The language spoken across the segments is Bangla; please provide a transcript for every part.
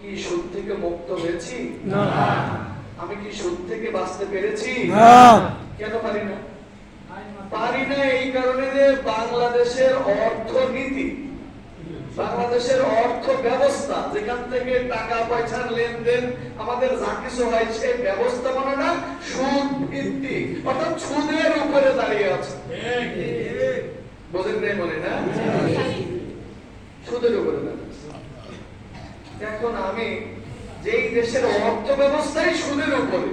কি সুদ থেকে মুক্ত হয়েছি? না। আমি কি সুদ থেকে বাঁচতে পেরেছি? না। কেন পারি না? পারি না এই কারণে যে বাংলাদেশের অর্থনীতি বাংলাদেশের অর্থ ব্যবস্থা যেখান থেকে টাকা পয়সার লেনদেন আমাদের যা কিছু হয় সে ব্যবস্থাপনাটা সুদ ভিত্তিক অর্থাৎ সুদের উপরে দাঁড়িয়ে আছে। বোঝেন নাই মনে না? সুদের উপরে দাঁড়িয়ে আছে। এখন আমি যেই দেশের অর্থ ব্যবস্থাই সুদের উপরে।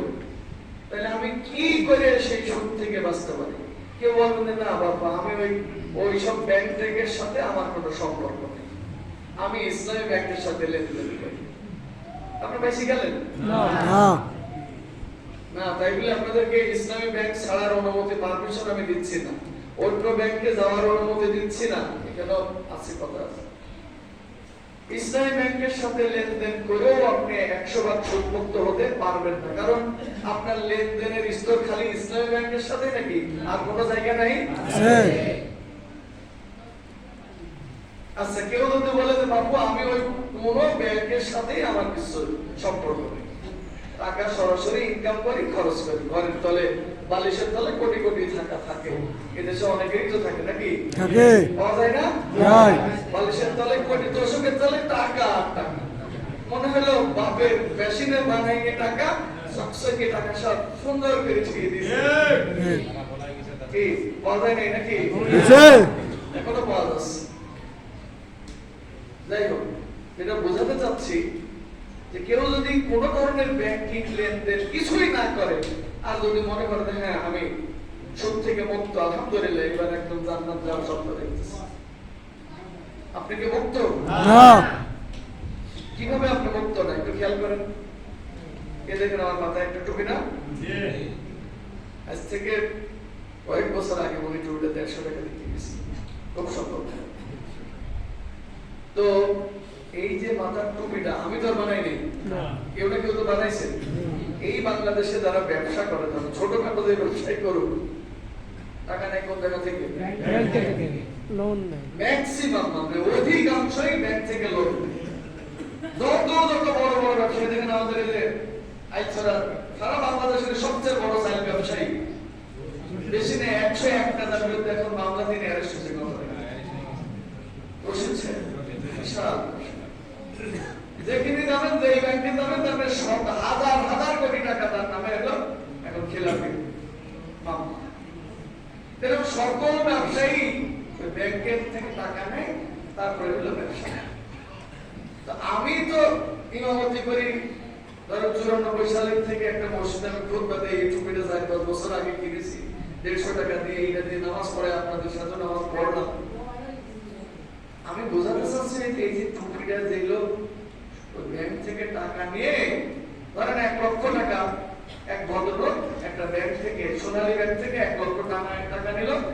তাহলে আমি কি করে সেই সুদ থেকে বাঁচতে পারি? কেউ বলবেন না বাবা আমি ওই ওই সব ব্যাংক ট্যাঙ্কের সাথে আমার কোনো সম্পর্ক নেই। আমি ইসলামী ব্যাংকের সাথে লেনদেন করি। আপনি বেশি গেলেন না। না। তাই বলে আপনাদেরকে ইসলামী ব্যাংক ছাড়ার অনুমতি পারমিশন আমি দিচ্ছি না। অন্য ব্যাংকে যাওয়ার অনুমতি দিচ্ছি না। এখানেও আছে কথা আছে। ইসলামী ব্যাংকের সাথে লেনদেন করেও আপনি একশো ভাগ সুদমুক্ত হতে পারবেন না। কারণ আপনার লেনদেনের স্তর খালি ইসলামী ব্যাংকের সাথে নাকি? আর কোনো জায়গা নাই? আচ্ছা কেউ যদি বলে যে বাবু আমি ওই কোনো ব্যাংকের সাথেই আমার কিছু সম্পর্ক নেই। টাকা সরাসরি ইনকাম করি খরচ করি। ঘরের তলে বালিশের তলে কোটি কোটি টাকা থাকে। এদেশে অনেকেরই তো থাকে নাকি? থাকে। পাওয়া যায় না। বালিশের তলে কোটি দশকের তলে টাকা টাকা। মনে হলো বাপের মেশিনে বানাইয়ে টাকা চকচকে টাকা সব সুন্দর করে দিয়েছে। কি পাওয়া নাকি? এখনও পাওয়া যাচ্ছে। যাই হোক যেটা বোঝাতে চাচ্ছি যে কেউ যদি কোন ধরনের ব্যাংকিং লেনদেন কিছুই না করে আর যদি মনে করে হ্যাঁ আমি সুদ থেকে মুক্ত আলহামদুলিল্লাহ এবার একদম জান্নাত যাওয়ার স্বপ্ন আপনি কি মুক্ত না। কীভাবে আপনি মুক্ত না একটু খেয়াল করেন। এ দেখেন আমার মাথায় একটা টুপি না? আজ থেকে কয়েক বছর আগে টুপিটা দেড়শো টাকা দিতে গেছি খুব সম্ভব। তো এই যে মাথার টুপিটা আমি তো আর বানাই নাই। কেউ না কেউ তো বানাইছে। এই বাংলাদেশে যারা ব্যবসা করে তারা ছোটখাটো যে ব্যবসায় করুক টাকা নেই কোন জায়গা থেকে। লোন নেয়। ম্যাক্সিমাম মানে অধিকাংশই ব্যাংক থেকে লোন নেয় যত যত বড় বড় ব্যবসায়ী দেখেন আমাদের যে আইছাড়া সারা বাংলাদেশের সবচেয়ে বড় চাইল ব্যবসায়ী। বেশি নেই, একশো একটা তার বিরুদ্ধে এখন মামলা দিয়ে অ্যারেস্ট হয়েছে কথা বসেছে বিশাল। যেখানে যাবেন যে এই ব্যাংকে যাবেন তারপরে সব হাজার হাজার কোটি টাকা তার নামে এলো, এখন খেলাপি। মামলা। সকল ব্যবসায়ী ব্যাংকের থেকে টাকা নেয় তারপরে হলো ব্যবসা। তো আমি তো ইমামতি করি, ধরো চুরানব্বই সালের থেকে একটা মসজিদে আমি বাদে এই টুপিটা যাই দশ বছর আগে কিনেছি, দেড়শো টাকা দিয়ে এইটা দিয়ে নামাজ পড়ে, আপনাদের সাথে নামাজ পড়লাম। আমি বোঝাতে চাচ্ছি এই যে টুপিটা যেগুলো ব্যাংক থেকে টাকা নিয়ে, ধরেন এক লক্ষ টাকা, এক ভদ্রলোক একটা ব্যাংক থেকে, সোনালী ব্যাংক থেকে এক লক্ষ টাকা টাকা নিল।